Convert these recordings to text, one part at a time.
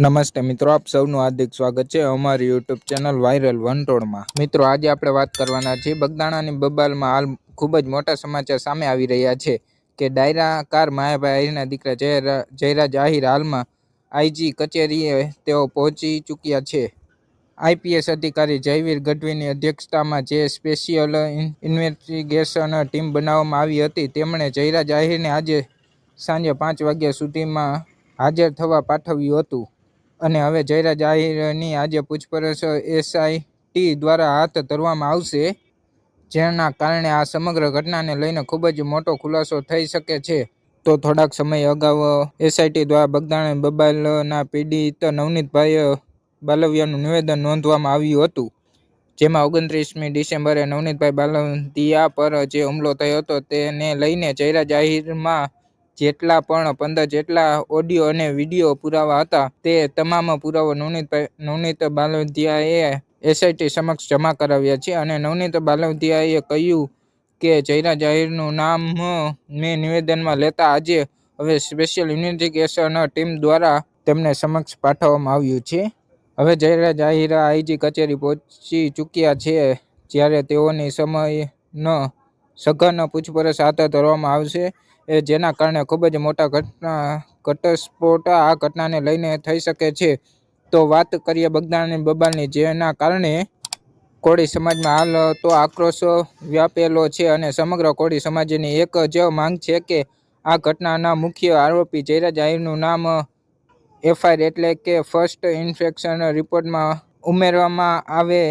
નમસ્તે મિત્રો, આપ સૌનું હાર્દિક સ્વાગત છે અમારી યુટ્યુબ ચેનલ વાયરલ વંટોળમાં. મિત્રો, આજે આપણે વાત કરવાના છીએ બગદાણાની બબાલમાં હાલ ખૂબ જ મોટા સમાચાર સામે આવી રહ્યા છે કે ડાયરા કાર માયાભાઈ આહિરના દીકરા જયરા, જયરાજ આહિર હાલમાં આઈજી કચેરીએ તેઓ પહોંચી ચૂક્યા છે. આઈપીએસ અધિકારી જયવીર ગઢવીની અધ્યક્ષતામાં જે સ્પેશિયલ ઇન્વેસ્ટિગેશન ટીમ બનાવવામાં આવી હતી, તેમણે જયરાજ આહિરને આજે સાંજે પાંચ વાગ્યા સુધીમાં હાજર થવા પાઠવ્યું હતું. અને હવે જયરાજ આહિરની આજે પૂછપરછ એસઆઈટી દ્વારા હાથ ધરવામાં આવશે, જેના કારણે આ સમગ્ર ઘટનાને લઈને ખૂબ જ મોટો ખુલાસો થઈ શકે છે. તો થોડાક સમય અગાઉ એસઆઈટી દ્વારા બગદાણ બબાલના પીડિત નવનીતભાઈ બાલવિયાનું નિવેદન નોંધવામાં આવ્યું હતું, જેમાં ઓગણત્રીસમી ડિસેમ્બરે નવનીતભાઈ બાલદિયા પર જે હુમલો થયો હતો તેને લઈને જયરાજ આહિરમાં જેટલા પણ પંદર જેટલા ઓડિયો અને વીડિયો પુરાવા હતા, તે તમામ પુરાવો નવનીત નવનીત બાલદિયાએ એસઆઈટી સમક્ષ જમા કરાવ્યા છે અને નવનીત બાલદિયાએ કહ્યું કે, જયરાજ જાહેરનું નામ મેં નિવેદનમાં લેતા આજે હવે સ્પેશિયલ ઇન્વેસ્ટિગેશન ટીમ દ્વારા તેમને સમક્ષ પાઠવવામાં આવ્યું છે. હવે જયરાજ જાહિરા આઈજી કચેરી પહોંચી ચૂક્યા છે, જ્યારે તેઓની સમયનો સઘન પૂછપરછ હાથ ધરવામાં આવશે. જેના કારણે ખૂબ જ મોટા ઘટના, ઘટસ્ફોટ આ ઘટનાને લઈને થઈ શકે છે. તો વાત કરીએ બગદાણાની બબાલની, જેના કારણે કોળી સમાજમાં હાલ તો આક્રોશ વ્યાપેલો છે અને સમગ્ર કોળી સમાજની એક જ માંગ છે કે આ ઘટનાના મુખ્ય આરોપી જયરાજ આહિરનું નામ એફઆઈઆર એટલે કે ફર્સ્ટ ઇન્ફેક્શન રિપોર્ટમાં ઉમેરવામાં આવે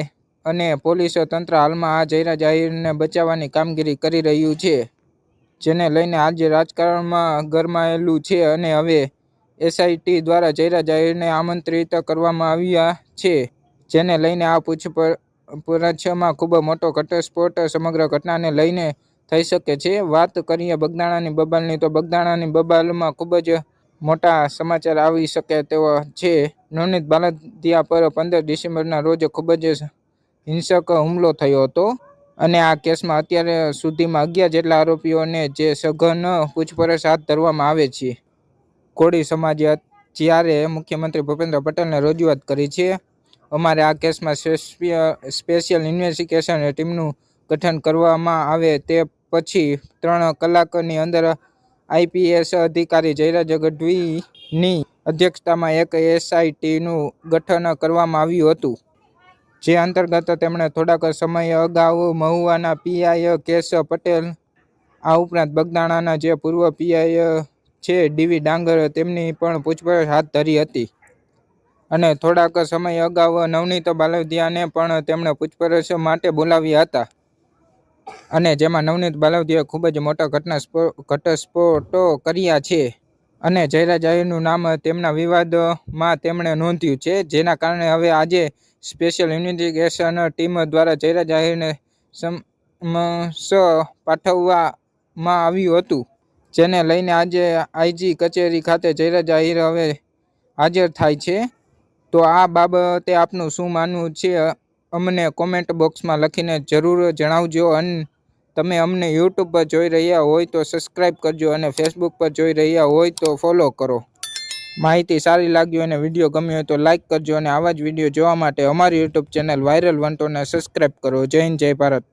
અને પોલીસ તંત્ર હાલમાં આ જયરાજ આહિરને બચાવવાની કામગીરી કરી રહ્યું છે. જેને લઈને આજે રાજકારણમાં ગરમાયેલું છે અને હવે એસઆઈટી દ્વારા જયરા જાહેરને આમંત્રિત કરવામાં આવ્યા છે, જેને લઈને આ પૂછપરછમાં ખૂબ મોટો ઘટસ્ફોટ સમગ્ર ઘટનાને લઈને થઈ શકે છે. વાત કરીએ બગદાણાની બબાલની, તો બગદાણાની બબાલમાં ખૂબ જ મોટા સમાચાર આવી શકે તેવા છે. નવનીત બાલદિયા પર પંદર ડિસેમ્બરના રોજ ખૂબ જ હિંસક હુમલો થયો હતો. અને આ કેસમાં અત્યારે સુધીમાં અગિયાર જેટલા આરોપીઓને જે સઘન પૂછપરછ હાથ ધરવામાં આવે છે. કોળી સમાજે જ્યારે મુખ્યમંત્રી ભૂપેન્દ્ર પટેલને રજૂઆત કરી છે, અમારે આ કેસમાં સ્પેશિયલ ઇન્વેસ્ટિગેશન ટીમનું ગઠન કરવામાં આવે તે પછી ત્રણ કલાકની અંદર આઈપીએસ અધિકારી જયરાજ ગઢવીની અધ્યક્ષતામાં એક એસઆઈટીનું ગઠન કરવામાં આવ્યું હતું. જે અંતર્ગત તેમણે થોડાક સમય અગાઉ મહુવાના પીઆઈ કેશ પટેલ, આ ઉપરાંત બગદાણાના જે પૂર્વ પીઆઈ છે ડીવી ડાંગર, તેમની પણ પૂછપરછ હાથ ધરી હતી. અને થોડાક સમય અગાઉ નવનીત બાલદિયાને પણ તેમણે પૂછપરછ માટે બોલાવ્યા હતા. અને જેમાં નવનીત બાલદિયાએ ખૂબ જ મોટા ઘટના ઘટસ્ફોટો કર્યા છે. અને જયરાજ આહિરનું નામ તેમના વિવાદમાં તેમણે નોંધ્યું છે. જેના કારણે હવે આજે સ્પેશિયલ ઇન્વેસ્ટિગેશન ટીમ દ્વારા જયરાજ આહિરને સમસ પાઠવવામાં આવ્યું હતું, જેને લઈને આજે આઈજી કચેરી ખાતે જયરાજ આહિર હવે હાજર થાય છે. તો આ બાબતે આપનું શું માનવું છે? અમને કોમેન્ટ બોક્સમાં લખીને જરૂર જણાવજો અને તમે અમને યુટ્યુબ પર જોઈ રહ્યા હોય તો સબસ્ક્રાઈબ કરજો અને ફેસબુક પર જોઈ રહ્યા હોય તો ફોલો કરો. માહિતી સારી લાગી અને વીડિયો ગમ્યો તો લાઇક કરજો અને આવા જ વીડિયો જોવા માટે અમારી યુટ્યુબ ચેનલ વાયરલ વંટોને સબસ્ક્રાઈબ કરો. જય હિન્દ, જય ભારત.